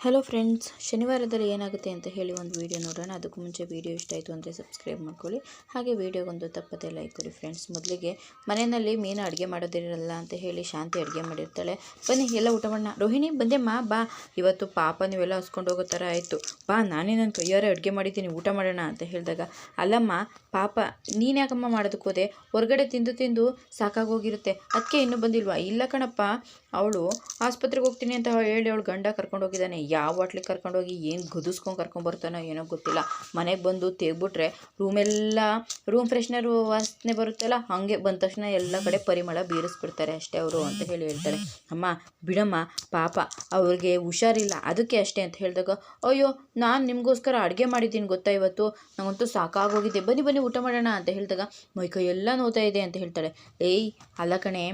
Hello friends ಶನಿವಾರದಲ್ಲಿ ಏನಾಗುತ್ತೆ ಅಂತ ಹೇಳಿ ಒಂದು ವೀಡಿಯೋ ನೋಡೋಣ. ಅದಕ್ಕೂ ಮುಂಚೆ ವೀಡಿಯೋ ಇಷ್ಟ ಆಯಿತು ಅಂದರೆ ಸಬ್ಸ್ಕ್ರೈಬ್ ಮಾಡ್ಕೊಳ್ಳಿ. ಹಾಗೆ ವೀಡಿಯೋಗೊಂದು ತಪ್ಪದೆ ಲೈಕ್ ಕೊಡಿ ಫ್ರೆಂಡ್ಸ್ ಮೊದಲಿಗೆ ಮನೆಯಲ್ಲಿ ಮೀನು ಅಡುಗೆ ಮಾಡೋದಿರಲ್ಲ ಅಂತ ಹೇಳಿ ಶಾಂತಿ ಅಡುಗೆ ಮಾಡಿರ್ತಾಳೆ. ಬನ್ನಿ, ಎಲ್ಲ ಊಟ ಮಾಡೋಣ. ರೋಹಿಣಿ ಮಾ ಬಾ. ಇವತ್ತು ಪಾಪ ನೀವೆಲ್ಲ ಹಸ್ಕೊಂಡು ಹೋಗೋ ಥರ ಆಯಿತು. ಬಾ, ನಾನೇ ನನ್ನ ಕೈಯಾರೆ ಅಡುಗೆ ಮಾಡಿದ್ದೀನಿ, ಊಟ ಮಾಡೋಣ ಅಂತ ಹೇಳಿದಾಗ, ಅಲ್ಲಮ್ಮ, ಪಾಪ, ನೀನು ಯಾಕಮ್ಮ ಮಾಡೋದಕ್ಕೆ ಹೋದೆ ಹೊರಗಡೆ ತಿಂದು ತಿಂದು ಸಾಕಾಗೋಗಿರುತ್ತೆ. ಅದಕ್ಕೆ ಇನ್ನೂ ಬಂದಿಲ್ವಾ? ಇಲ್ಲ ಕಣಪ್ಪ. ಅವಳು, ಆಸ್ಪತ್ರೆಗೆ ಹೋಗ್ತೀನಿ ಅಂತ ಹೇಳಿ ಅವಳು ಗಂಡ ಕರ್ಕೊಂಡು ಹೋಗಿದ್ದಾನೆ. ಯಾವ ಹೋಟ್ಲಿಗೆ ಕರ್ಕೊಂಡೋಗಿ ಏನು ಗುದಿಸ್ಕೊಂಡು ಕರ್ಕೊಂಡು ಬರ್ತಾನೋ ಏನೋ ಗೊತ್ತಿಲ್ಲ. ಮನೆಗೆ ಬಂದು ತೆಗ್ಬಿಟ್ರೆ ರೂಮೆಲ್ಲ ರೂಮ್ ಫ್ರೆಶ್ನರ್ ವಾಸನೆ ಬರುತ್ತಲ್ಲ, ಹಾಗೆ ಬಂದ ತಕ್ಷಣ ಎಲ್ಲ ಕಡೆ ಪರಿಮಳ ಬೀರಿಸ್ಬಿಡ್ತಾರೆ ಅಷ್ಟೇ ಅವರು ಅಂತ ಹೇಳಿ ಹೇಳ್ತಾರೆ. ಅಮ್ಮ, ಬಿಡಮ್ಮ, ಪಾಪ, ಅವ್ರಿಗೆ ಹುಷಾರಿಲ್ಲ. ಅದಕ್ಕೆ ಅಷ್ಟೇ ಅಂತ ಹೇಳಿದಾಗ, ಅಯ್ಯೋ, ನಾನು ನಿಮಗೋಸ್ಕರ ಅಡುಗೆ ಮಾಡಿದ್ದೀನಿ ಗೊತ್ತಾ ಇವತ್ತು? ನಂಗಂತೂ ಸಾಕಾಗೋಗಿದೆ. ಬನ್ನಿ ಬನ್ನಿ, ಊಟ ಮಾಡೋಣ ಅಂತ ಹೇಳಿದಾಗ ಮೈಕೈ ಎಲ್ಲ ನೋತಾ ಇದೆ ಅಂತ ಹೇಳ್ತಾಳೆ. ಏಯ್, ಅಲ್ಲ ಕಣೆ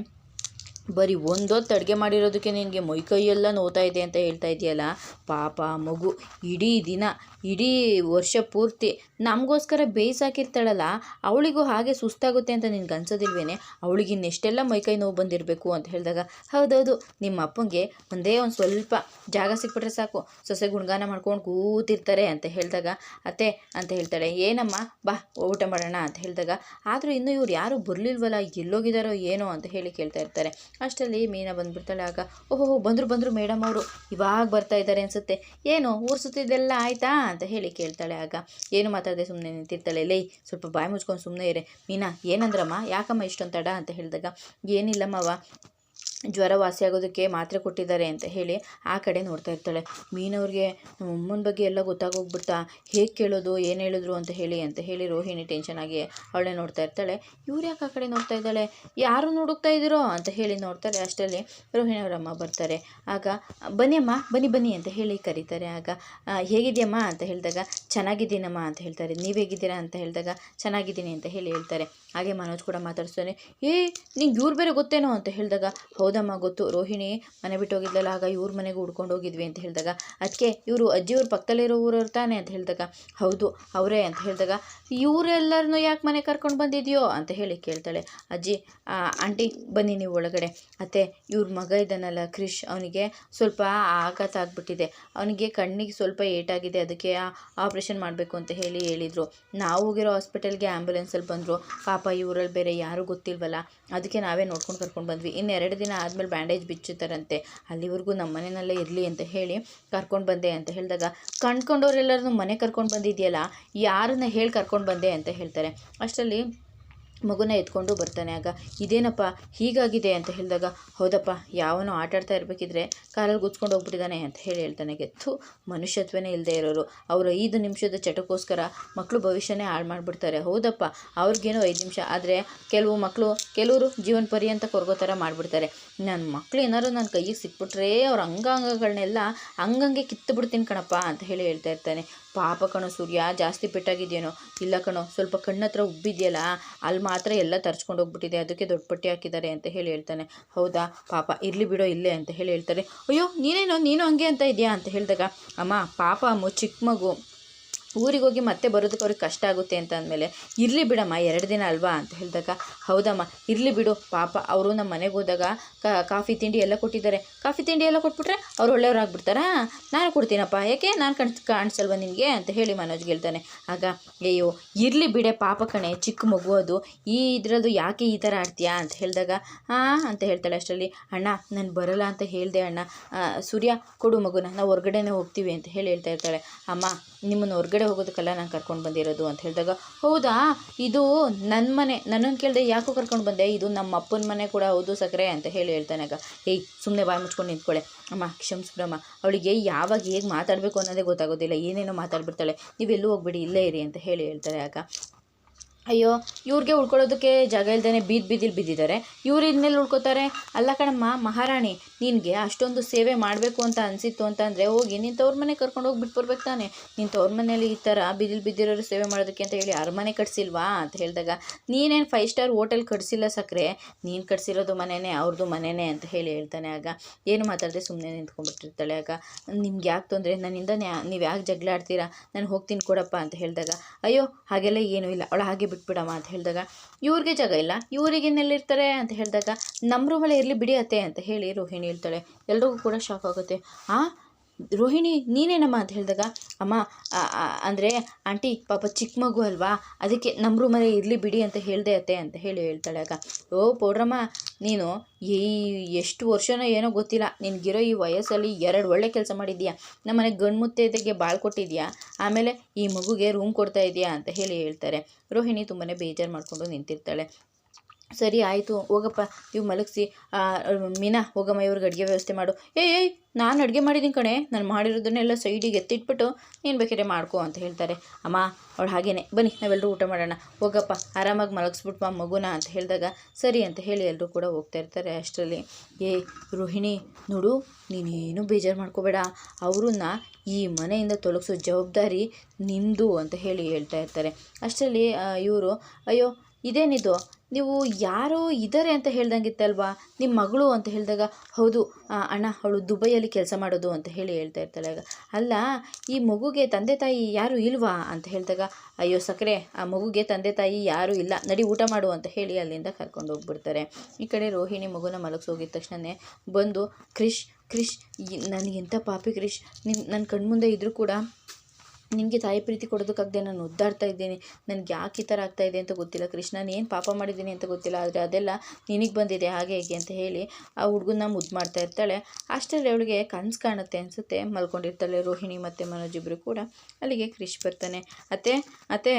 ಬರೀ ಒಂದೊತ್ತು ಅಡುಗೆ ಮಾಡಿರೋದಕ್ಕೆ ನಿನಗೆ ಮೈಕೈಯೆಲ್ಲ ನೋವ್ತಾ ಇದೆ ಅಂತ ಹೇಳ್ತಾ ಇದೆಯಲ್ಲ? ಪಾಪ ಮಗು ಇಡೀ ದಿನ, ಇಡೀ ವರ್ಷ ಪೂರ್ತಿ ನಮಗೋಸ್ಕರ ಬೇಯಿಸಾಕಿರ್ತಾಳಲ್ಲ ಅವಳಿಗೂ ಹಾಗೆ ಸುಸ್ತಾಗುತ್ತೆ ಅಂತ ನಿನ್ಗೆ ಅನ್ಸೋದಿಲ್ವೇನೆ? ಅವಳಿಗೆ ಇನ್ನೆಷ್ಟೆಲ್ಲ ಮೈಕೈ ನೋವು ಬಂದಿರಬೇಕು ಅಂತ ಹೇಳಿದಾಗ, ಹೌದೌದು, ನಿಮ್ಮ ಅಪ್ಪಂಗೆ ಒಂದೇ ಒಂದು ಸ್ವಲ್ಪ ಜಾಗ ಸಿಕ್ಬಿಟ್ರೆ ಸಾಕು, ಸೊಸೆ ಗುಣಗಾನ ಮಾಡ್ಕೊಂಡು ಕೂತಿರ್ತಾರೆ ಅಂತ ಹೇಳಿದಾಗ, ಅತ್ತೆ ಅಂತ ಹೇಳ್ತಾಳೆ, ಏನಮ್ಮ, ಬಾ, ಊಟ ಮಾಡೋಣ ಅಂತ ಹೇಳಿದಾಗ, ಆದರೂ ಇನ್ನೂ ಇವ್ರು ಯಾರೂ ಬರಲಿಲ್ವಲ್ಲ, ಎಲ್ಲೋಗಿದ್ದಾರೋ ಏನೋ ಅಂತ ಹೇಳಿ ಕೇಳ್ತಾ ಇರ್ತಾರೆ. ಅಷ್ಟರಲ್ಲಿ ಮೀನಾ ಬಂದುಬಿಡ್ತಾಳೆ. ಆಗ ಓಹೋ ಬಂದರು ಬಂದರು ಮೇಡಮ್ ಅವರು. ಇವಾಗ ಬರ್ತಾ ಇದ್ದಾರೆ ಅನಿಸುತ್ತೆ. ಏನು, ಊರು ಸುತ್ತಿದ್ದೆಲ್ಲ ಆಯ್ತಾ ಅಂತ ಹೇಳಿ ಕೇಳ್ತಾಳೆ ಆಗ. ಏನು ಮಾತಾಡದೆ ಸುಮ್ಮನೆ ನಿಂತಿರ್ತಾಳೆ. ಲೈ, ಸ್ವಲ್ಪ ಬಾಯಿ ಮುಚ್ಕೊಂಡು ಸುಮ್ಮನೆ ಇರೆ. ಮೀನಾ, ಏನಂದ್ರಮ್ಮ? ಯಾಕಮ್ಮ ಇಷ್ಟೊಂದು ತಡ ಅಂತ ಹೇಳಿದಾಗ ಏನಿಲ್ಲಮ್ಮವ ಜ್ವರ ವಾಸಿಯಾಗೋದಕ್ಕೆ ಮಾತ್ರೆ ಕೊಟ್ಟಿದ್ದಾರೆ ಅಂತ ಹೇಳಿ ಆ ಕಡೆ ನೋಡ್ತಾ ಇರ್ತಾಳೆ. ಮೀನವ್ರಿಗೆ ಅಮ್ಮನ ಬಗ್ಗೆ ಎಲ್ಲ ಗೊತ್ತಾಗೋಗ್ಬಿಡ್ತಾ, ಹೇಗೆ ಕೇಳೋದು, ಏನು ಹೇಳಿದ್ರು ಅಂತ ಹೇಳಿ ಅಂತ ಹೇಳಿ ರೋಹಿಣಿ ಟೆನ್ಷನ್ ಆಗಿ ಅವಳೇ ನೋಡ್ತಾ ಇರ್ತಾಳೆ. ಇವ್ರು ಯಾಕೆ ಆ ಕಡೆ ನೋಡ್ತಾ ಇದ್ದಾಳೆ? ಯಾರು ನೋಡುತ್ತಾ ಇದ್ದೀರೋ ಅಂತ ಹೇಳಿ ನೋಡ್ತಾರೆ ಅಷ್ಟರಲ್ಲಿ ರೋಹಿಣಿ ಅವರಮ್ಮ ಬರ್ತಾರೆ. ಆಗ, ಬನ್ನಿ ಅಮ್ಮ, ಬನ್ನಿ ಬನ್ನಿ ಅಂತ ಹೇಳಿ ಕರೀತಾರೆ. ಆಗ ಹೇಗಿದೆಯಮ್ಮ ಅಂತ ಹೇಳಿದಾಗ, ಚೆನ್ನಾಗಿದ್ದೀನಮ್ಮ ಅಂತ ಹೇಳ್ತಾರೆ. ನೀವು ಹೇಗಿದ್ದೀರಾ ಅಂತ ಹೇಳಿದಾಗ, ಚೆನ್ನಾಗಿದ್ದೀನಿ ಅಂತ ಹೇಳಿ ಹೇಳ್ತಾರೆ. ಹಾಗೆ ಮನೋಜ್ ಕೂಡ ಮಾತಾಡ್ಸ್ತಾನೆ. ಏ, ನಿಂಗೆ ಇವ್ರು ಬೇರೆ ಗೊತ್ತೇನೋ ಅಂತ ಹೇಳಿದಾಗ ಹೌದಮ್ಮ ಗೊತ್ತು. ರೋಹಿಣಿ ಮನೆ ಬಿಟ್ಟು ಹೋಗಿದ್ಲಲ್ಲ, ಆಗ ಇವ್ರ ಮನೆಗೆ ಹುಡ್ಕೊಂಡು ಹೋಗಿದ್ವಿ ಅಂತ ಹೇಳಿದಾಗ. ಅದಕ್ಕೆ ಇವರು ಅಜ್ಜಿಯವ್ರ ಪಕ್ಕದಲ್ಲಿರೋ ಊರವ್ರು ತಾನೆ ಅಂತ ಹೇಳಿದಾಗ. ಹೌದು, ಅವರೇ ಅಂತ ಹೇಳಿದಾಗ. ಇವರೆಲ್ಲರನ್ನೂ ಯಾಕೆ ಮನೆ ಕರ್ಕೊಂಡು ಬಂದಿದೆಯೋ ಅಂತ ಹೇಳಿ ಕೇಳ್ತಾಳೆ. ಅಜ್ಜಿ ಆಂಟಿ, ಬನ್ನಿ ನೀವು ಒಳಗಡೆ. ಅತ್ತೆ, ಇವ್ರ ಮಗ ಇದ್ದಾನಲ್ಲ ಕ್ರಿಶ್ ಅವನಿಗೆ ಸ್ವಲ್ಪ ಆಘಾತ ಆಗಿಬಿಟ್ಟಿದೆ. ಅವನಿಗೆ ಕಣ್ಣಿಗೆ ಸ್ವಲ್ಪ ಏಟಾಗಿದೆ, ಅದಕ್ಕೆ ಆಪ್ರೇಷನ್ ಮಾಡಬೇಕು ಅಂತ ಹೇಳಿ ಹೇಳಿದರು. ನಾವು ಹೋಗಿರೋ ಹಾಸ್ಪಿಟಲ್ಗೆ ಆ್ಯಂಬುಲೆನ್ಸಲ್ಲಿ ಬಂದರು. ಪಾಪ ಇವರಲ್ಲಿ ಬೇರೆ ಯಾರೂ ಗೊತ್ತಿಲ್ವಲ್ಲ. ಅದಕ್ಕೆ ನಾವೇ ನೋಡ್ಕೊಂಡು ಕರ್ಕೊಂಡು ಬಂದ್ವಿ. ಇನ್ನೆರಡು ದಿನ ಆದಮೇಲೆ ಬ್ಯಾಂಡೇಜ್ ಬಿಚ್ಚುತ್ತಾರಂತೆ. ಅಲ್ಲಿವರೆಗೂ ನಮ್ಮ ಮನೆಯಲ್ಲೇ ಇರಲಿ ಅಂತ ಹೇಳಿ ಕರ್ಕೊಂಡು ಬಂದೆ ಅಂತ ಹೇಳಿದಾಗ ಕಂಡ್ಕೊಂಡವ್ರೆಲ್ಲರನ್ನೂ ಮನೆ ಕರ್ಕೊಂಡು ಬಂದಿದೆಯಲ್ಲ, ಯಾರನ್ನ ಹೇಳಿ ಕರ್ಕೊಂಡು ಬಂದೆ? ಅಂತ ಹೇಳ್ತಾರೆ. ಅಷ್ಟರಲ್ಲಿ ಮಗುನ ಎತ್ಕೊಂಡು ಬರ್ತಾನೆ ಆಗ, ಇದೇನಪ್ಪ, ಹೀಗಾಗಿದೆ? ಅಂತ ಹೇಳಿದಾಗ, ಹೌದಪ್ಪ, ಯಾವನೋ ಆಟಾಡ್ತಾ ಇರಬೇಕಿದ್ರೆ ಕಾರಲ್ಲಿ ಗುಚ್ಕೊಂಡು ಹೋಗ್ಬಿಟ್ಟಿದ್ದಾನೆ ಅಂತ ಹೇಳಿ ಹೇಳ್ತಾನೆ. ಗೆತ್ತು ಮನುಷ್ಯತ್ವನೇ ಇಲ್ಲದೆ ಇರೋರು. ಅವರು ಐದು ನಿಮಿಷದ ಚಟಕ್ಕೋಸ್ಕರ ಮಕ್ಕಳು ಭವಿಷ್ಯನೇ ಹಾಳು ಮಾಡಿಬಿಡ್ತಾರೆ. ಹೌದಪ್ಪ, ಅವ್ರಿಗೇನೋ ಐದು ನಿಮಿಷ, ಆದರೆ ಕೆಲವು ಮಕ್ಕಳು ಕೆಲವರು ಜೀವನ ಪರ್ಯಂತ ಕೊರಗೋ ಥರ ಮಾಡಿಬಿಡ್ತಾರೆ. ನನ್ನ ಮಕ್ಕಳು ಏನಾದ್ರು ನನ್ನ ಕೈಗೆ ಸಿಕ್ಬಿಟ್ರೆ ಅವ್ರ ಅಂಗಾಂಗಗಳನ್ನೆಲ್ಲ ಹಂಗಂಗೆ ಕಿತ್ತು ಬಿಡ್ತೀನಿ ಕಣಪ್ಪ ಅಂತ ಹೇಳಿ ಹೇಳ್ತಾ ಇರ್ತಾನೆ. ಪಾಪ ಕಣೋ ಸೂರ್ಯ, ಜಾಸ್ತಿ ಪೆಟ್ಟಾಗಿದೆಯೇನೋ? ಇಲ್ಲ ಕಣೋ, ಸ್ವಲ್ಪ ಕಣ್ಣತ್ರ ಉಬ್ಬಿದೆಯಲ್ಲ ಅಲ್ಲಿ ಮಾತ್ರ ಎಲ್ಲ ತರ್ಚ್ಕೊಂಡು ಹೋಗ್ಬಿಟ್ಟಿದೆ, ಅದಕ್ಕೆ ದೊಡ್ಡ ಪಟ್ಟಿ ಹಾಕಿದ್ದಾರೆ ಅಂತ ಹೇಳಿ ಹೇಳ್ತಾನೆ. ಹೌದಾ? ಪಾಪ, ಇರಲಿ ಬಿಡೋ ಇಲ್ಲೇ ಅಂತ ಹೇಳಿ ಹೇಳ್ತಾರೆ. ಅಯ್ಯೋ, ನೀನೇನೋ, ನೀನು ಹಂಗೆ ಅಂತ ಇದೆಯಾ ಅಂತ ಹೇಳಿದಾಗ, ಅಮ್ಮ, ಪಾಪ ಅಮ್ಮ ಚಿಕ್ಕ ಮಗು ಊರಿಗೆ ಹೋಗಿ ಮತ್ತೆ ಬರೋದಕ್ಕೆ ಅವ್ರಿಗೆ ಕಷ್ಟ ಆಗುತ್ತೆ ಅಂತ ಅಂದಮೇಲೆ, ಇರಲಿ ಬಿಡಮ್ಮ, ಎರಡು ದಿನ ಅಲ್ವಾ ಅಂತ ಹೇಳಿದಾಗ, ಹೌದಮ್ಮ, ಇರಲಿ ಬಿಡು, ಪಾಪ, ಅವರು ನಮ್ಮ ಮನೆಗೆ ಹೋದಾಗ ಕಾಫಿ ತಿಂಡಿ ಎಲ್ಲ ಕೊಟ್ಟಿದ್ದಾರೆ. ಕಾಫಿ ತಿಂಡಿ ಎಲ್ಲ ಕೊಟ್ಬಿಟ್ರೆ ಅವ್ರು ಒಳ್ಳೆಯವ್ರಾಗ್ಬಿಡ್ತಾರಾ? ನಾನು ಕೊಡ್ತೀನಪ್ಪ, ಯಾಕೆ? ನಾನು ಕಣ್, ಕಾಣಿಸಲ್ವ ನಿನಗೆ ಅಂತ ಹೇಳಿ ಮನೋಜ್ಗೆ ಹೇಳ್ತಾನೆ ಆಗ, ಅಯ್ಯೋ, ಇರಲಿ ಬಿಡೆ, ಪಾಪ ಕಣೆ, ಚಿಕ್ಕ ಮಗು ಅದು. ಈ ಇದರದ್ದು ಯಾಕೆ ಈ ಥರ ಆಡ್ತೀಯಾ? ಅಂತ ಹೇಳಿದಾಗ ಹಾಂ ಅಂತ ಹೇಳ್ತಾಳೆ ಅಷ್ಟರಲ್ಲಿ, ಅಣ್ಣ, ನಾನು ಬರಲ್ಲ ಅಂತ ಹೇಳಿದೆ ಅಣ್ಣ. ಸೂರ್ಯ, ಕೊಡು ಮಗುನ, ನಾವು ಹೊರಗಡೆನೇ ಹೋಗ್ತೀವಿ ಅಂತ ಹೇಳಿ ಹೇಳ್ತಾ ಇರ್ತಾಳೆ. ಅಮ್ಮ ನಿಮ್ಮನ್ನು ಹೊರಗಡೆ ಹೋಗೋದಕ್ಕೆಲ್ಲ ನಾನು ಕರ್ಕೊಂಡು ಬಂದಿರೋದು ಅಂತ ಹೇಳಿದಾಗ, ಹೌದಾ? ಇದು ನನ್ನ ಮನೆ, ನನ್ನನ್ನು ಕೇಳಿದೆ ಯಾಕೋ ಕರ್ಕೊಂಡು ಬಂದೆ? ಇದು ನಮ್ಮ ಅಪ್ಪನ ಮನೆ ಕೂಡ ಹೌದು ಸಕ್ಕರೆ ಅಂತ ಹೇಳಿ ಹೇಳ್ತಾನೆ ಆಗ. ಏಯ್ ಸುಮ್ಮನೆ ಬಾಯಿ ಮುಚ್ಕೊಂಡು ನಿಂತ್ಕೊಳ್ಳೆ ಅಮ್ಮ ಕ್ಷಮಿಸ್ಬಿಡಮ್ಮ ಅವಳಿಗೆ ಯಾವಾಗ ಹೇಗೆ ಮಾತಾಡಬೇಕು ಅನ್ನೋದೇ ಗೊತ್ತಾಗೋದಿಲ್ಲ. ಏನೇನೋ ಮಾತಾಡ್ಬಿಡ್ತಾಳೆ. ನೀವೆಲ್ಲೂ ಹೋಗ್ಬಿಡಿ, ಇಲ್ಲೇ ಇರಿ ಅಂತ ಹೇಳಿ ಹೇಳ್ತಾರೆ ಆಗ. ಅಯ್ಯೋ, ಇವ್ರಿಗೆ ಉಳ್ಕೊಳ್ಳೋದಕ್ಕೆ ಜಾಗ ಇಲ್ದೇ ಬೀದ್ ಬೀದಿಲಿ ಬಿದ್ದಿದ್ದಾರೆ. ಇವ್ರು ಇನ್ಮೇಲೆ ಉಳ್ಕೋತಾರೆ? ಅಲ್ಲ ಕಣಮ್ಮ, ಮಹಾರಾಣಿ. ನಿನಗೆ ಅಷ್ಟೊಂದು ಸೇವೆ ಮಾಡಬೇಕು ಅಂತ ಅನಿಸಿತ್ತು ಅಂತಂದರೆ ಹೋಗಿ ನಿನ್ನ ತವ್ರ ಮನೆ ಕರ್ಕೊಂಡು ಹೋಗಿ ಬಿಟ್ಟು ಬರ್ಬೇಕು ತಾನೆ. ನಿನ್ನ ತವ್ರ ಮನೇಲಿ ಈ ಥರ ಬಿದಿಲು ಬಿದ್ದಿರೋರು ಸೇವೆ ಮಾಡೋದಕ್ಕೆ ಅಂತ ಹೇಳಿ ಅರಮನೆ ಕಟ್ಸಿಲ್ವಾ ಅಂತ ಹೇಳಿದಾಗ, ನೀನೇನು ಫೈವ್ ಸ್ಟಾರ್ ಹೋಟೆಲ್ ಕಟ್ಸಿಲ್ಲ ಸಕ್ಕರೆ ನೀನು ಕಟ್ಸಿರೋದು ಮನೆಯೇ ಅವ್ರದ್ದು ಮನೆಯೇ ಅಂತ ಹೇಳಿ ಹೇಳ್ತಾನೆ ಆಗ. ಏನು ಮಾತಾಡದೆ ಸುಮ್ಮನೆ ನಿಂತ್ಕೊಂಡ್ಬಿಟ್ಟಿರ್ತಾಳೆ ಆಗ. ನಿಮ್ಗೆ ಯಾಕೆ ತೊಂದರೆ? ನನ್ನಿಂದ ನೀವು ಯಾಕೆ ಜಗಳ ಆಡ್ತೀರಾ? ನಾನು ಹೋಗ್ತೀನಿ ಕೊಡಪ್ಪ ಅಂತ ಹೇಳಿದಾಗ, ಅಯ್ಯೋ ಹಾಗೆಲ್ಲ ಏನೂ ಇಲ್ಲ, ಅವಳು ಹಾಗೆ ಬಿಟ್ಬಿಡಮ್ಮ ಅಂತ ಹೇಳಿದಾಗ, ಇವ್ರಿಗೆ ಜಾಗ ಇಲ್ಲ ಇವ್ರಿಗೆ ಇನ್ನೆಲ್ಲಿರ್ತಾರೆ ಅಂತ ಹೇಳಿದಾಗ ನಮ್ಮ ರೂಮಲ್ಲೇ ಇರಲಿ ಬಿಡಿ ಅತ್ತೆ ಅಂತ ಹೇಳಿ ರೋಹಿಣಿ ಹೇಳ್ತಾಳೆ. ಎಲ್ರಿಗೂ ಕೂಡ ಶಾಕ್ ಆಗುತ್ತೆ. ಆ, ರೋಹಿಣಿ ನೀನೇನಮ್ಮ ಅಂತ ಹೇಳಿದಾಗ, ಅಮ್ಮ ಅಂದರೆ ಆಂಟಿ, ಪಾಪ ಚಿಕ್ಕ ಮಗು ಅಲ್ವಾ? ಅದಕ್ಕೆ ನಮ್ಮ ರೂಮಲ್ಲೇ ಇರಲಿ ಬಿಡಿ ಅಂತ ಹೇಳಿದೆ ಅತ್ತೆ ಅಂತ ಹೇಳಿ ಹೇಳ್ತಾಳೆ ಆಗ. ಓ, ಪೌಡ್ರಮ್ಮ, ನೀನು ಈ ಎಷ್ಟು ವರ್ಷನೋ ಏನೋ ಗೊತ್ತಿಲ್ಲ. ನಿನಗಿರೋ ಈ ವಯಸ್ಸಲ್ಲಿ ಎರಡು ಒಳ್ಳೆ ಕೆಲಸ ಮಾಡಿದ್ಯಾ ನಮ್ಮನೆ ಗಂಡ್ಮುತ್ತೈದೆಗೆ ಬಾಳ್ ಕೊಟ್ಟಿದ್ಯಾ ಆಮೇಲೆ ಈ ಮಗುಗೆ ರೂಮ್ ಕೊಡ್ತಾ ಇದೆಯಾ ಅಂತ ಹೇಳಿ ಹೇಳ್ತಾರೆ. ರೋಹಿಣಿ ತುಂಬಾ ಬೇಜಾರು ಮಾಡಿಕೊಂಡು ನಿಂತಿರ್ತಾಳೆ. ಸರಿ, ಆಯಿತು, ಹೋಗಪ್ಪ. ನೀವು ಮಲಗಿಸಿ. ಮೀನಾ, ಹೋಗಮ್ಮ, ಇವ್ರಿಗೆ ಅಡುಗೆ ವ್ಯವಸ್ಥೆ ಮಾಡು. ಏಯ್ ಏಯ್, ನಾನು ಅಡುಗೆ ಮಾಡಿದ್ದೀನಿ ಕಣೆ. ನಾನು ಮಾಡಿರೋದನ್ನೆಲ್ಲ ಸೈಡಿಗೆ ಎತ್ತಿಟ್ಬಿಟ್ಟು ನೀನು ಬೇಕಾದ್ರೆ ಮಾಡ್ಕೊ ಅಂತ ಹೇಳ್ತಾರೆ. ಅಮ್ಮ, ಅವಳು ಹಾಗೇನೆ. ಬನ್ನಿ ನಾವೆಲ್ಲರೂ ಊಟ ಮಾಡೋಣ. ಹೋಗಪ್ಪ, ಆರಾಮಾಗಿ ಮಲಗಿಸ್ಬಿಟ್ಪ ಮಗುನ ಅಂತ ಹೇಳಿದಾಗ ಸರಿ ಅಂತ ಹೇಳಿ ಎಲ್ಲರೂ ಕೂಡ ಹೋಗ್ತಾ ಇರ್ತಾರೆ ಅಷ್ಟರಲ್ಲಿ. ಏ, ರೋಹಿಣಿ, ನೋಡು, ನೀನೇನು ಬೇಜಾರು ಮಾಡ್ಕೋಬೇಡ. ಅವ್ರನ್ನ ಈ ಮನೆಯಿಂದ ತೊಲಗಿಸೋ ಜವಾಬ್ದಾರಿ ನಿಮ್ಮದು ಅಂತ ಹೇಳಿ ಹೇಳ್ತಾ ಇರ್ತಾರೆ. ಅಷ್ಟರಲ್ಲಿ ಇವರು, ಅಯ್ಯೋ, ಇದೇನಿದು? ನೀವು ಯಾರೋ ಇದ್ದಾರೆ ಅಂತ ಹೇಳ್ದಂಗಿತ್ತಲ್ವಾ? ನಿಮ್ಮ ಮಗಳು ಅಂತ ಹೇಳಿದಾಗ, ಹೌದು ಅಣ್ಣ, ಅವಳು ದುಬೈಯಲ್ಲಿ ಕೆಲಸ ಮಾಡೋದು ಅಂತ ಹೇಳಿ ಹೇಳ್ತಾ ಇರ್ತಾಳೆ ಆಗ. ಅಲ್ಲ, ಈ ಮಗುಗೆ ತಂದೆ ತಾಯಿ ಯಾರು ಇಲ್ವಾ ಅಂತ ಹೇಳಿದಾಗ, ಅಯ್ಯೋ ಸಕ್ಕರೆ, ಆ ಮಗುಗೆ ತಂದೆ ತಾಯಿ ಯಾರೂ ಇಲ್ಲ, ನಡಿ ಊಟ ಮಾಡು ಅಂತ ಹೇಳಿ ಅಲ್ಲಿಂದ ಕರ್ಕೊಂಡು ಹೋಗ್ಬಿಡ್ತಾರೆ. ಈ ಕಡೆ ರೋಹಿಣಿ ಮಗುನ ಮಲಗಿಸೋಗಿದ ತಕ್ಷಣವೇ ಬಂದು, ಕ್ರಿಶ್ ಕ್ರಿಶ್ ನನಗೆಂಥ ಪಾಪಿ ಕ್ರಿಶ್ ನಿನ್ನ ನನ್ನ ಕಣ್ಮುಂದೆ ಇದ್ದರೂ ಕೂಡ ನಿನಗೆ ತಾಯಿ ಪ್ರೀತಿ ಕೊಡೋದಕ್ಕಾಗದೆ ನಾನು ಒದ್ದಾಡ್ತಾ ಇದ್ದೀನಿ. ನನಗೆ ಯಾಕೆ ಈ ಥರ ಆಗ್ತಾ ಇದೆ ಅಂತ ಗೊತ್ತಿಲ್ಲ. ಕೃಷ್ಣ ಏನು ಪಾಪ ಮಾಡಿದ್ದೀನಿ ಅಂತ ಗೊತ್ತಿಲ್ಲ. ಆದರೆ ಅದೆಲ್ಲ ನಿನಗೆ ಬಂದಿದೆ. ಹಾಗೆ ಹೀಗೆ ಅಂತ ಹೇಳಿ ಆ ಹುಡುಗನ ಮುದ್ದು ಮಾಡ್ತಾ ಇರ್ತಾಳೆ. ಅಷ್ಟರಲ್ಲಿ ಅವಳಿಗೆ ಕನಸು ಕಾಣುತ್ತೆ ಅನಿಸುತ್ತೆ. ಮಲ್ಕೊಂಡಿರ್ತಾಳೆ ರೋಹಿಣಿ ಮತ್ತು ಮನೋಜ್ ಇಬ್ಬರು ಕೂಡ. ಅಲ್ಲಿಗೆ ಕ್ರಿಶ್ ಬರ್ತಾನೆ. ಅತ್ತೆ ಅತ್ತೆ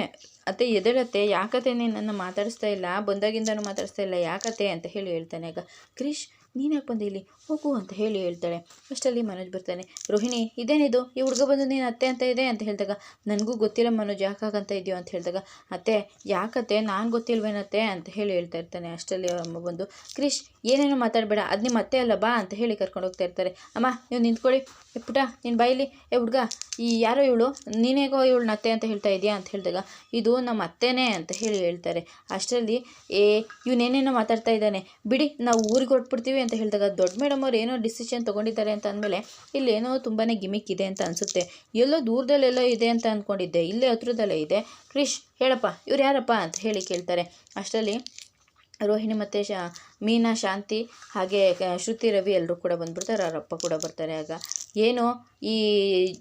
ಅತ್ತೆ ಎದಳತ್ತೆ ಯಾಕತ್ತೆ ನೀನು ನನ್ನ ಮಾತಾಡಿಸ್ತಾ ಇಲ್ಲ? ಬಂದಾಗಿಂದನೂ ಮಾತಾಡಿಸ್ತಾ ಇಲ್ಲ. ಯಾಕತ್ತೆ? ಅಂತ ಹೇಳಿ ಹೇಳ್ತಾನೆ. ಆಗ ಕ್ರಿಶ್ ನೀನು ಬಂದೆ ಇಲ್ಲಿ? ಹೋಗು ಅಂತ ಹೇಳಿ ಹೇಳ್ತಾಳೆ. ಅಷ್ಟರಲ್ಲಿ ಮನೋಜ್ ಬರ್ತಾನೆ. ರೋಹಿಣಿ, ಇದೇನಿದು? ಈ ಹುಡುಗ ಬಂದು ನೀನು ಅತ್ತೆ ಅಂತ ಇದೆ ಅಂತ ಹೇಳಿದಾಗ, ನನಗೂ ಗೊತ್ತಿಲ್ಲ ಮನೋಜ್, ಯಾಕಾಗಂತ ಇದೆಯೋ ಅಂತ ಹೇಳಿದಾಗ, ಅತ್ತೆ, ಯಾಕತ್ತೆ? ನಾನು ಗೊತ್ತಿಲ್ವೇನತ್ತೆ? ಅಂತ ಹೇಳಿ ಹೇಳ್ತಾ ಇರ್ತಾನೆ. ಅಷ್ಟರಲ್ಲಿ ಅವ್ರ ಅಮ್ಮ ಬಂದು ಕ್ರಿಶ್ ಏನೇನೋ ಮಾತಾಡಬೇಡ. ಅದು ನಿಮ್ಮ ಅತ್ತೆ ಅಲ್ಲ, ಬಾ ಅಂತ ಹೇಳಿ ಕರ್ಕೊಂಡು ಹೋಗ್ತಾ ಇರ್ತಾರೆ. ಅಮ್ಮ, ನೀವು ನಿಂತ್ಕೊಳ್ಳಿ. ಏ ಪುಟ, ನೀನು ಬಾಯಿಲಿ ಏ ಹುಡುಗ, ಈ ಯಾರೋ ಇವಳು? ನೀನೇಗೋ ಇವಳು ಅತ್ತೆ ಅಂತ ಹೇಳ್ತಾ ಇದೆಯಾ? ಅಂತ ಹೇಳಿದಾಗ, ಇದು ನಮ್ಮ ಅತ್ತೆನೇ ಅಂತ ಹೇಳಿ ಹೇಳ್ತಾರೆ. ಅಷ್ಟರಲ್ಲಿ, ಏ ಇವನೇನೇನೋ ಮಾತಾಡ್ತಾ ಇದ್ದಾನೆ. ಬಿಡಿ, ನಾವು ಊರಿಗೆ ಹೊರಟ್ಬಿಡ್ತೀವಿ ಅಂತ ಹೇಳಿದಾಗ ದೊಡ್ಡ ಮೇಡಮ್ ಅವ್ರು ಏನೋ ಡಿಸಿಷನ್ ತೊಗೊಂಡಿದ್ದಾರೆ ಅಂತ ಅಂದಮೇಲೆ ಇಲ್ಲೇನೋ ತುಂಬಾ ಗಿಮಿಕ್ ಇದೆ ಅಂತ ಅನಿಸುತ್ತೆ. ಎಲ್ಲೋ ದೂರದಲ್ಲೆಲ್ಲೋ ಇದೆ ಅಂತ ಅಂದ್ಕೊಂಡಿದ್ದೆ ಇಲ್ಲೇ ಹತ್ರದಲ್ಲೇ ಇದೆ. ಕ್ರಿಶ್ ಹೇಳಪ್ಪ, ಇವ್ರು ಯಾರಪ್ಪ ಅಂತ ಹೇಳಿ ಕೇಳ್ತಾರೆ. ಅಷ್ಟರಲ್ಲಿ ರೋಹಿಣಿ ಮತ್ತು ಶಾ, ಮೀನಾ, ಶಾಂತಿ, ಹಾಗೆ ಶ್ರುತಿ, ರವಿ ಎಲ್ಲರೂ ಕೂಡ ಬಂದುಬಿಡ್ತಾರೆ. ಅವರಪ್ಪ ಕೂಡ ಬರ್ತಾರೆ ಆಗ. ಏನು, ಈ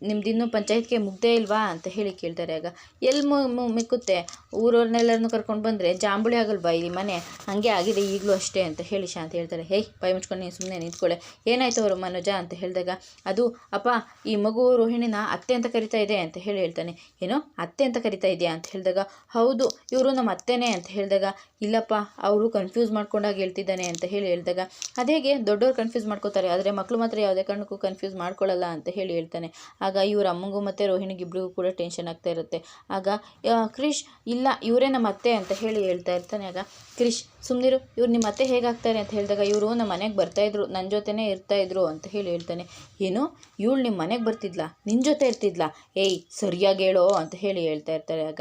ನಿಮ್ದಿನ್ನೂ ಪಂಚಾಯತ್ಗೆ ಮುಗ್ದೇ ಇಲ್ವಾ? ಅಂತ ಹೇಳಿ ಕೇಳ್ತಾರೆ ಆಗ. ಎಲ್ಲಿ ಮು ಮಿಕ್ಕುತ್ತೆ? ಊರವ್ರನ್ನೆಲ್ಲರನ್ನು ಕರ್ಕೊಂಡು ಬಂದರೆ ಜಾಂಬುಳಿ ಆಗಲ್ವ ಇಲ್ಲಿ ಮನೆ? ಹಾಗೆ ಆಗಿದೆ ಈಗಲೂ ಅಷ್ಟೇ ಅಂತ ಹೇಳಿ ಶಾಂತಿ ಹೇಳ್ತಾರೆ. ಹೇಯ್ ಬೈ ಮುಚ್ಕೊಂಡು ನೀನು ಸುಮ್ಮನೆ ನಿಂತ್ಕೊಳ್ಳೆ ಏನಾಯ್ತು ಅವರು ಮನೋಜ? ಅಂತ ಹೇಳಿದಾಗ, ಅದು, ಅಪ್ಪ, ಈ ಮಗು ರೋಹಿಣಿನ ಅತ್ತೆ ಅಂತ ಕರಿತಾ ಇದೆ ಅಂತ ಹೇಳಿ ಹೇಳ್ತಾನೆ. ಏನೋ, ಅತ್ತೆ ಅಂತ ಕರಿತಾ ಇದೆಯಾ? ಅಂತ ಹೇಳಿದಾಗ, ಹೌದು, ಇವರು ನಮ್ಮ ಅತ್ತೆನೇ ಅಂತ ಹೇಳಿದಾಗ, ಇಲ್ಲಪ್ಪ, ಅವರು ಕನ್ಫ್ಯೂಸ್ ಮಾಡ್ಕೊಂಡಾಗ ಹೇಳ್ತಿದ್ದಾನೆ ಅಂತ ಹೇಳಿ ಹೇಳಿದಾಗ, ಅದೇಗೆ ದೊಡ್ಡವ್ರು ಕನ್ಫ್ಯೂಸ್ ಮಾಡ್ಕೋತಾರೆ, ಆದರೆ ಮಕ್ಕಳು ಮಾತ್ರ ಯಾವುದೇ ಕಾರಣಕ್ಕೂ ಕನ್ಫ್ಯೂಸ್ ಮಾಡ್ಕೊಳ್ಳಲ್ಲ ಅಂತ ಹೇಳಿ ಹೇಳ್ತಾನೆ. ಆಗ ಇವ್ರ ಅಮ್ಮಂಗೂ ಮತ್ತು ರೋಹಿಣಿಗೆ ಇಬ್ಬರಿಗೂ ಕೂಡ ಟೆನ್ಷನ್ ಆಗ್ತಾ ಇರುತ್ತೆ. ಆಗ ಕ್ರಿಶ್, ಇಲ್ಲ, ಇವರೇ ನಮ್ಮ ಅತ್ತೆ ಅಂತ ಹೇಳಿ ಹೇಳ್ತಾ ಇರ್ತಾನೆ. ಆಗ, ಕ್ರಿಶ್ ಸುಮ್ಮನಿರು ಇವ್ರು ನಿಮ್ಮ ಅತ್ತೆ ಹೇಗಾಗ್ತಾರೆ? ಅಂತ ಹೇಳಿದಾಗ, ಇವರು ನಮ್ಮ ಮನೆಗೆ ಬರ್ತಾಯಿದ್ರು ನನ್ನ ಜೊತೆನೇ ಇರ್ತಾಯಿದ್ರು ಅಂತ ಹೇಳಿ ಹೇಳ್ತಾನೆ. ಏನು? ಇವಳು ನಿಮ್ಮ ಮನೆಗೆ ಬರ್ತಿದ್ಲಾ? ನಿನ್ನ ಜೊತೆ ಇರ್ತಿದ್ಲಾ? ಏಯ್, ಸರಿಯಾಗಿ ಹೇಳೋ ಅಂತ ಹೇಳಿ ಹೇಳ್ತಾ ಇರ್ತಾರೆ. ಆಗ,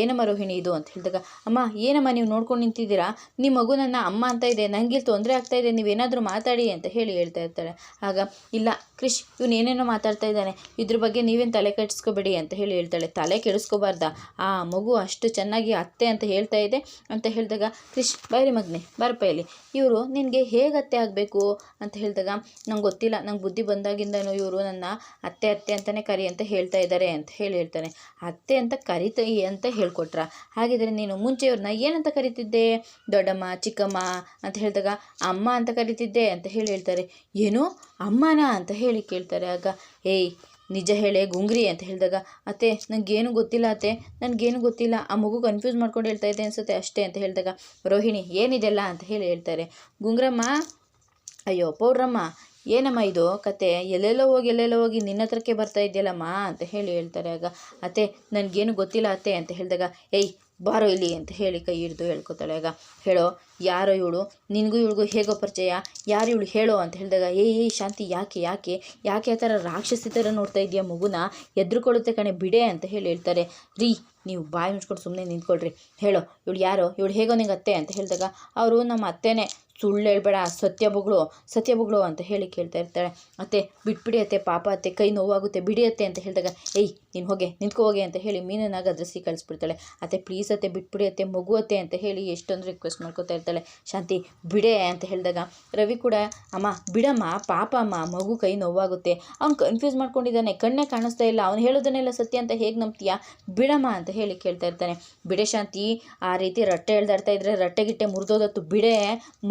ಏನಮ್ಮ ರೋಹಿಣಿ ಇದು? ಅಂತ ಹೇಳಿದಾಗ, ಅಮ್ಮ, ಏನಮ್ಮ ನೀವು ನೋಡ್ಕೊಂಡು ನಿಂತಿದ್ದೀರಾ? ನಿಮ್ಮ ಮಗು ನನ್ನ ಅಮ್ಮ ಅಂತ ಇದೆ ನನಗೆ ತೊಂದರೆ ಆಗ್ತಾ ಇದೆ, ನೀವೇನಾದರೂ ಮಾತಾಡಿ ಅಂತ ಹೇಳಿ ಹೇಳ್ತಾ ಇರ್ತಾಳೆ ಆಗ, ಇಲ್ಲ, ಕ್ರಿಶ್, ಇವನು ಏನೇನೋ ಮಾತಾಡ್ತಾ ಇದ್ದಾನೆ, ಇದ್ರ ಬಗ್ಗೆ ನೀವೇನು ತಲೆ ಕೆಡಿಸ್ಕೋಬೇಡಿ ಅಂತ ಹೇಳಿ ಹೇಳ್ತಾಳೆ. ತಲೆ ಕೆಡಿಸ್ಕೋಬಾರ್ದ? ಆ ಮಗು ಅಷ್ಟು ಚೆನ್ನಾಗಿ ಅತ್ತೆ ಅಂತ ಹೇಳ್ತಾ ಇದೆ ಅಂತ ಹೇಳಿದಾಗ, ಕ್ರಿಶ್ ಬೈರಿ ಮಗ್ನೆ, ಬರಪ್ಪ ಇಲ್ಲಿ ಇವರು, ನಿನಗೆ ಹೇಗೆ ಅತ್ತೆ ಆಗಬೇಕು? ಅಂತ ಹೇಳಿದಾಗ, ನಂಗೆ ಗೊತ್ತಿಲ್ಲ, ನಂಗೆ ಬುದ್ಧಿ ಬಂದಾಗಿಂದನೂ ಇವರು ನನ್ನ ಅತ್ತೆ ಅತ್ತೆ ಅಂತಲೇ ಕರಿ ಅಂತ ಹೇಳ್ತಾ ಇದ್ದಾರೆ ಅಂತ ಹೇಳಿ ಹೇಳ್ತಾನೆ. ಅತ್ತೆ ಅಂತ ಕರಿತೈ, ಅಂತ ಹೇಳ್ಕೊಟ್ರ. ಹಾಗಿದ್ರೆ ನೀನು ಮುಂಚೆ ಇವ್ರನ್ನ ಏನಂತ ಕರಿತಿದ್ದೆ? ದೊಡ್ಡಮ್ಮ ಚಿಕ್ಕಮ್ಮ ಅಂತ ಹೇಳಿದಾಗ ಅಮ್ಮ ಅಂತ ಕರಿತಿದ್ದೆ ಅಂತ ಹೇಳಿ ಹೇಳ್ತಾರೆ. ಏನು ಅಮ್ಮನ ಅಂತ ಹೇಳಿ ಕೇಳ್ತಾರೆ. ಆಗ, ಏಯ್, ನಿಜ ಹೇಳೆ ಗುಂಗ್ರಿ ಅಂತ ಹೇಳಿದಾಗ, ಅತ್ತೆ ನನಗೇನು ಗೊತ್ತಿಲ್ಲ ಅತ್ತೆ, ನನಗೇನು ಗೊತ್ತಿಲ್ಲ. ಆ ಮಗು ಕನ್ಫ್ಯೂಸ್ ಮಾಡ್ಕೊಂಡು ಹೇಳ್ತಾ ಇದೆ ಅನ್ಸುತ್ತೆ ಅಷ್ಟೇ ಅಂತ ಹೇಳಿದಾಗ, ರೋಹಿಣಿ, ಏನಿದೆಲ್ಲ? ಅಂತ ಹೇಳಿ ಹೇಳ್ತಾರೆ. ಗುಂಗ್ರಮ್ಮ, ಅಯ್ಯೋ, ಪೌಡ್ರಮ್ಮ, ಏನಮ್ಮ ಇದು? ಕತೆ, ಎಲ್ಲೆಲ್ಲೋ ಹೋಗಿ ಎಲ್ಲೆಲ್ಲೋ ಹೋಗಿ ನಿನ್ನ ಹತ್ರಕ್ಕೆ ಬರ್ತಾ ಇದೆಯಲ್ಲಮ್ಮ? ಅಂತ ಹೇಳಿ ಹೇಳ್ತಾರೆ. ಆಗ, ಅತ್ತೆ, ನನಗೇನು ಗೊತ್ತಿಲ್ಲ ಅತ್ತೆ ಅಂತ ಹೇಳಿದಾಗ, ಏಯ್ ಬಾರೋ ಇಲ್ಲಿ ಅಂತ ಹೇಳಿ ಕೈ ಹಿಡಿದು ಹೇಳ್ಕೊತಾಳೆ. ಆಗ ಹೇಳೋ, ಯಾರೋ ಇವಳು? ನಿನಗೂ ಇವಳಿಗೂ ಹೇಗೋ ಪರಿಚಯ? ಯಾರು ಇವಳು ಹೇಳೋ ಅಂತ ಹೇಳಿದಾಗ, ಏ ಏ, ಶಾಂತಿ, ಯಾಕೆ ಯಾಕೆ? ಯಾಕೆ ಆ ಥರ ರಾಕ್ಷಸಿ ಥರ ನೋಡ್ತಾ ಇದೆಯಾ ಮಗುನ? ಎದ್ರುಕೊಳ್ಳುತ್ತೆ ಕಣೆ, ಬಿಡೆ ಅಂತ ಹೇಳಿ ಹೇಳ್ತಾರೆ. ರೀ, ನೀವು ಬಾಯಿ ಮುಚ್ಕೊಂಡು ಸುಮ್ಮನೆ ನಿಂತ್ಕೊಳ್ರಿ. ಹೇಳೋ, ಇವಳು ಯಾರೋ? ಇವಳು ಹೇಗೋ ನಿಂಗೆ ಅತ್ತೆ ಅಂತ ಹೇಳಿದಾಗ, ಅವರು ನಮ್ಮ ಅತ್ತೆನೇ. ಸುಳ್ಳು ಹೇಳ್ಬೇಡ ಸತ್ಯ ಬೊಗಳು ಸತ್ಯ ಬೊಗಳು ಅಂತ ಹೇಳಿ ಕೇಳ್ತಾ ಇರ್ತಾಳೆ. ಅತ್ತೆ, ಬಿಟ್ಬಿಡಿ ಅತ್ತೆ, ಪಾಪ ಅತ್ತೆ, ಕೈ ನೋವಾಗುತ್ತೆ ಬಿಡಿಯತ್ತೆ ಅಂತ ಹೇಳಿದಾಗ, ಏಯ್, ನೀನು ಹೋಗೆ, ನಿಂತ್ಕೋ ಹೋಗೆ ಅಂತ ಹೇಳಿ ಮೀನನ್ನಾಗ ಗದರಿಸಿ ಕಳಿಸ್ಬಿಡ್ತಾಳೆ. ಅತ್ತೆ, ಪ್ಲೀಸ್ ಅತ್ತೆ, ಬಿಟ್ಬಿಡಿ ಅತ್ತೆ, ಮಗು ಅತ್ತೆ ಅಂತ ಹೇಳಿ ಎಷ್ಟೊಂದು ರಿಕ್ವೆಸ್ಟ್ ಮಾಡ್ಕೋತಾ ಇರ್ತಾಳೆ. ಶಾಂತಿ, ಬಿಡೆ ಅಂತ ಹೇಳಿದಾಗ, ರವಿ ಕೂಡ, ಅಮ್ಮ, ಬಿಡಮ್ಮ ಪಾಪ ಅಮ್ಮ ಮಗು ಕೈ ನೋವಾಗುತ್ತೆ. ಅವ್ನು ಕನ್ಫ್ಯೂಸ್ ಮಾಡ್ಕೊಂಡಿದ್ದಾನೆ, ಕಣ್ಣೇ ಕಾಣಿಸ್ತಾ ಇಲ್ಲ, ಅವ್ನು ಹೇಳೋದನ್ನೆಲ್ಲ ಸತ್ಯ ಅಂತ ಹೇಗೆ ನಂಬ್ತೀಯಾ? ಬಿಡಮ್ಮ ಅಂತ ಹೇಳಿ ಕೇಳ್ತಾ ಇರ್ತಾನೆ. ಬಿಡೆ ಶಾಂತಿ, ಆ ರೀತಿ ರಟ್ಟೆ ಹೇಳ್ದಾಡ್ತಾ ಇದ್ರೆ ರಟ್ಟೆ ಗಿಟ್ಟೆ ಮುರಿದೋದತ್ತು, ಬಿಡೆ,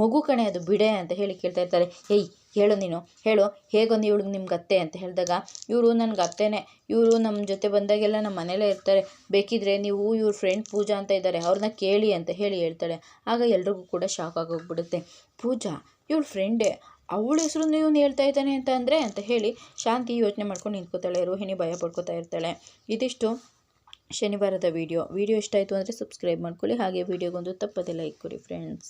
ಮಗು ಕಣೆ, ಅದು ಬಿಡೆ ಅಂತ ಹೇಳಿ ಕೇಳ್ತಾ ಇರ್ತಾರೆ. ಏಯ್, ಹೇಳು ನೀನು, ಹೇಳು, ಹೇಗೊಂದು ಇವಳು ನಿಮ್ಗೆ ಅತ್ತೆ ಅಂತ ಹೇಳಿದಾಗ, ಇವರು ನನಗೆ ಅತ್ತೆನೇ ಇವರು ನಮ್ಮ ಜೊತೆ ಬಂದಾಗೆಲ್ಲ ನಮ್ಮ ಮನೇಲೇ ಇರ್ತಾರೆ. ಬೇಕಿದ್ರೆ ನೀವು ಇವ್ರ ಫ್ರೆಂಡ್ ಪೂಜಾ ಅಂತ ಇದ್ದಾರೆ. ಅವ್ರನ್ನ ಕೇಳಿ ಅಂತ ಹೇಳಿ ಹೇಳ್ತಾಳೆ ಆಗ ಎಲ್ರಿಗೂ ಕೂಡ ಶಾಕ್ ಆಗೋಗ್ಬಿಡುತ್ತೆ. ಪೂಜಾ, ಇವಳು ಫ್ರೆಂಡೇ ಅವಳ ಹೆಸರು ನೀವು ಹೇಳ್ತಾ ಇದ್ದಾನೆ ಅಂತ ಅಂದರೆ? ಅಂತ ಹೇಳಿ ಶಾಂತಿ ಯೋಚನೆ ಮಾಡ್ಕೊಂಡು ನಿಂತ್ಕೋತಾಳೆ. ರೋಹಿಣಿ ಭಯ ಪಡ್ಕೋತಾ ಇರ್ತಾಳೆ. ಇದಿಷ್ಟು ಶನಿವಾರದ ವಿಡಿಯೋ. ವಿಡಿಯೋ ಇಷ್ಟ ಆಯಿತು ಅಂದರೆ ಸಬ್ಸ್ಕ್ರೈಬ್ ಮಾಡ್ಕೊಳ್ಳಿ. ಹಾಗೆ ವಿಡಿಯೋಗೊಂದು ತಪ್ಪದೆ ಲೈಕ್ ಕೊಡಿ ಫ್ರೆಂಡ್ಸ್